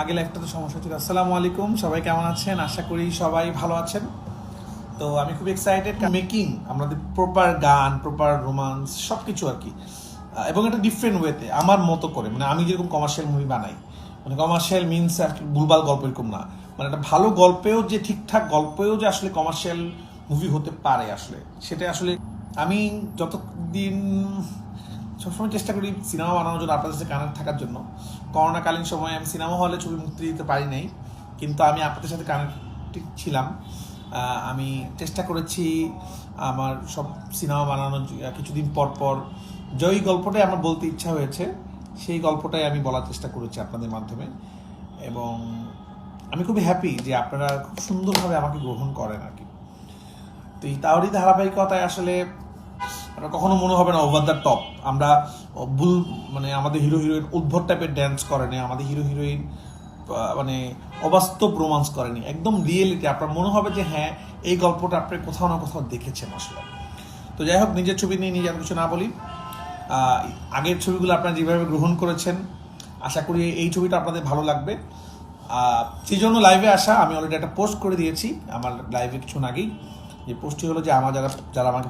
আগে একটা তো সমস্যা ছিল আসসালামু আলাইকুম, সবাই কেমন আছেন? আশা করি সবাই ভালো আছেন। তো আমি খুব এক্সাইটেড মেকিং আমাদের প্রপার গান প্রপার রোমান্স সব কিছু আর কি। এবং একটা ডিফারেন্ট ওয়েতে আমার মতো করে। মানে আমি যেরকম কমার্শিয়াল মুভি বানাই মানে কমার্শিয়াল মিনস আর কি ভুলভাল গল্প এরকম না। মানে একটা ভালো গল্পেও যে ঠিকঠাক গল্পেও যে আসলে কমার্শিয়াল মুভি হতে পারে আসলে, সেটা আসলে আমি যতদিন সবসময় চেষ্টা করি সিনেমা বানানোর জন্য, আপনাদের সাথে কানেক্ট থাকার জন্য। করোনাকালীন সময়ে আমি সিনেমা হলে ছবি মুক্তি দিতে পারি নাই, কিন্তু আমি আপনাদের সাথে কানেক্টেড ছিলাম। আমি চেষ্টা করেছি আমার সব সিনেমা বানানোর কিছুদিন পর পর। যেই গল্পটাই আমার বলতে ইচ্ছা হয়েছে, সেই গল্পটাই আমি বলার চেষ্টা করেছি আপনাদের মাধ্যমে। এবং আমি খুবই হ্যাপি যে আপনারা খুব সুন্দরভাবে আমাকে গ্রহণ করেন আর কি। তো এই তাওয়ারই ধারাবাহিকতায় আসলে আমরা কখনো মনে হবে না ওভার দ্য টপ আমরা ভুল মানে আমাদের হিরো হিরোইন উদ্ভট টাইপের ড্যান্স করেনি, আমাদের হিরো হিরোইন মানে অবাস্তব রোমান্স করেনি। একদম রিয়েলিটি আপনার মনে হবে যে হ্যাঁ এই গল্পটা আপনি কোথাও না কোথাও দেখেছেন আসলে। তো যাই হোক, নিজের ছবি নিয়ে নিজে আর কিছু না বলি। আগের ছবিগুলো আপনারা যেভাবে গ্রহণ করেছেন, আশা করি এই ছবিটা আপনাদের ভালো লাগবে। সেই জন্য লাইভে আসা, আমি অলরেডি একটা পোস্ট করে দিয়েছি। আমার লাইভে কিছু আগেই। যে পোস্টটি হলো যে, আমার যারা যারা আমাকে